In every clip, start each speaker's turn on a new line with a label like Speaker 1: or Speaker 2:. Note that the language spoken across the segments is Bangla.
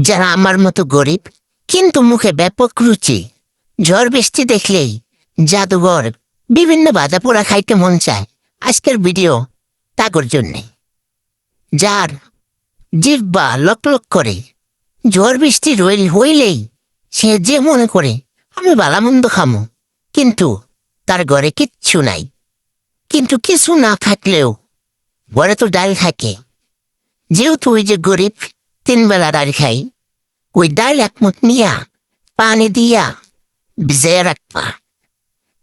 Speaker 1: যারা আমার মতো গরিব, কিন্তু মুখে ব্যাপক রুচি। ঝড় বৃষ্টি দেখলেই জাদুঘর বিভিন্ন বাধা পোড়া খাইতে মন চায়। আজকের ভিডিও তাগর জন্যে। যার জিব্বা লক লক করে। ঝড় বৃষ্টি রইল হইলেই সে যে মনে করে, আমি বালামন্দ খামো। কিন্তু তার ঘরে কিচ্ছু নাই। কিন্তু কিছু না থাকলেও ঘরে তো ডাল থাকে। যেহেতু ওই যে গরিব তিন বেলা ডাল খাই ওই ডাল একমত নিয়া পানি দিয়া ভিজাইয়া রাখবা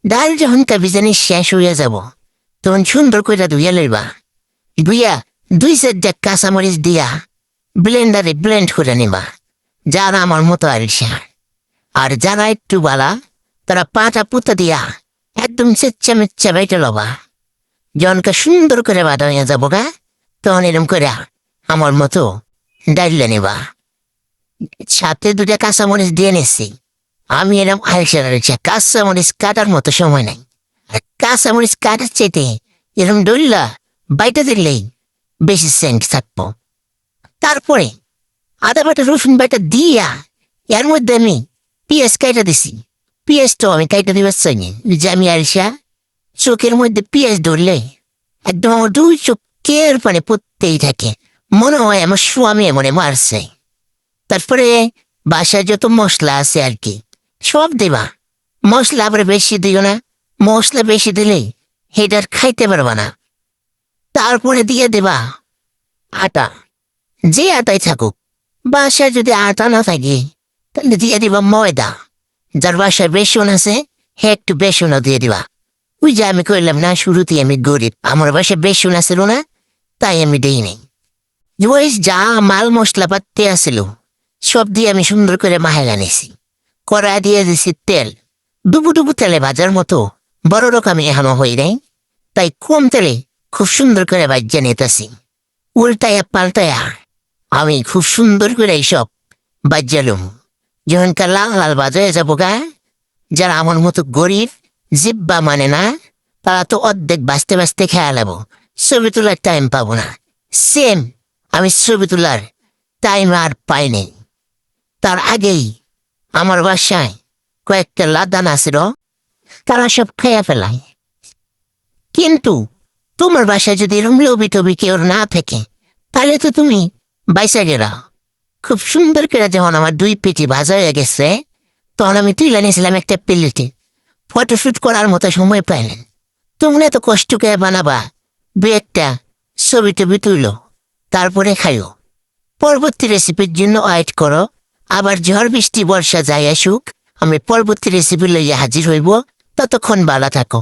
Speaker 1: ডাল যখন তা ভিজানি শেষ হইয়া যাব তখন সুন্দর করে ধুইয়া লইবা ধুইয়া দুই চারটা কাঁচামরিচ দিয়া ব্লেন্ডারে ব্লেন্ড করে নিবা যারা আমার মতো আরিসা আর যারা একটু বালা তারা পাটা পুতা দিয়া একদম চেচ্চা মেচ্চা বাইটে লবা জনকে সুন্দর করে বাটা হইয়া যাব গা তখন এরম করে আমার মতো ডাইলে নিবা। সাথে দুটা কাঁচামরিচ দিয়ে নিছি। আমি এরম আরিসা আরিসা কাঁচামরিচ কাটার মতো সময় নাই। কাঁচামরিচ কাটার চেতে এরম ডইলা বাইটা দিলেই বেশি সেন্ট থাকব। তারপরে আদা বাটা, রসুন বাটা দিয়া এর মধ্যে আমি পেঁয়াজ কাইটা দিছি। পেঁয়াজটাও আমি কাইটা দিবার চাই না। যে আমি আরিসা চোখের মধ্যে পেঁয়াজ ধরলে একদম আমার দুই চোখ কের পানে পড়তেই থাকে। মনে হয় আমার স্বামী মনে মারছে। তারপরে বাসায় যত মশলা আছে আর কি, সব দেবা। মশলা আবার বেশি দিও না, মশলা বেশি দিলে হেটার খাইতে পারবা না। তারপরে দিয়ে দেবা আটা। যে আটাই থাকুক, বাসায় যদি আটা না থাকে, তাহলে দিয়ে দিবা ময়দা। যার বাসায় বেসন আছে হে একটু বেসনও দিয়ে দিবা। ওই যে আমি কইলাম না, শুরুতেই আমি গরিব। আমার বাসায় বেসন আছিল না তাই আমি দেই নাই। ওই যা মাল মশলা পাতি আছিল সব দিয়ে আমি সুন্দর করে মাহে আনিছি কড়া দিয়ে দিছি তেল। ডুবু ডুবু তেলে ভাজার মতো বড় রকমই এখনও হই নাই। তাই কম তেলে খুব সুন্দর করে বাজ্যা নিতেছি। উল্টায়া পাল্টায়া আমি খুব সুন্দর করে এইসব বাজ্যালুম যখনকার লাল লাল বাজারে যাব গা, যারা আমার মতো গরিব, জিব্বা মানে না, তারা তো অর্ধেক বাঁচতে বাঁচতে খেয়া লাবো ছবি তোলার টাইম পাবো না। সেম আমি ছবি তোলার টাইম আর পাইনি। তার আগেই আমার বাসায় কয়েকটা লাদান আছিল তারা সব খেয়া ফেলায়। কিন্তু তোমার বাসায় যদি এরম লবি টবি কেউ না থাকে, তাহলে তো তুমি বাইসা গেলা। খুব সুন্দর করে যখন আমার দুই পেটি ভাজা হয়ে গেছে, তখন আমি তুলে নিয়েছিলাম একটা প্লেটে। ফটোশুট করার মতো সময় পাইলেন। তোমরা তো কষ্ট করে বানাবা দু একটা ছবি টবি তুলো। তারপরে খাইও। পরবর্তী রেসিপির জন্য ওয়েট করো, আবার ঝড় বৃষ্টি, বর্ষা, যাই আসুক, আমি পরবর্তী রেসিপি লইয়া হাজির হইব। ততক্ষণ বালা থাকো।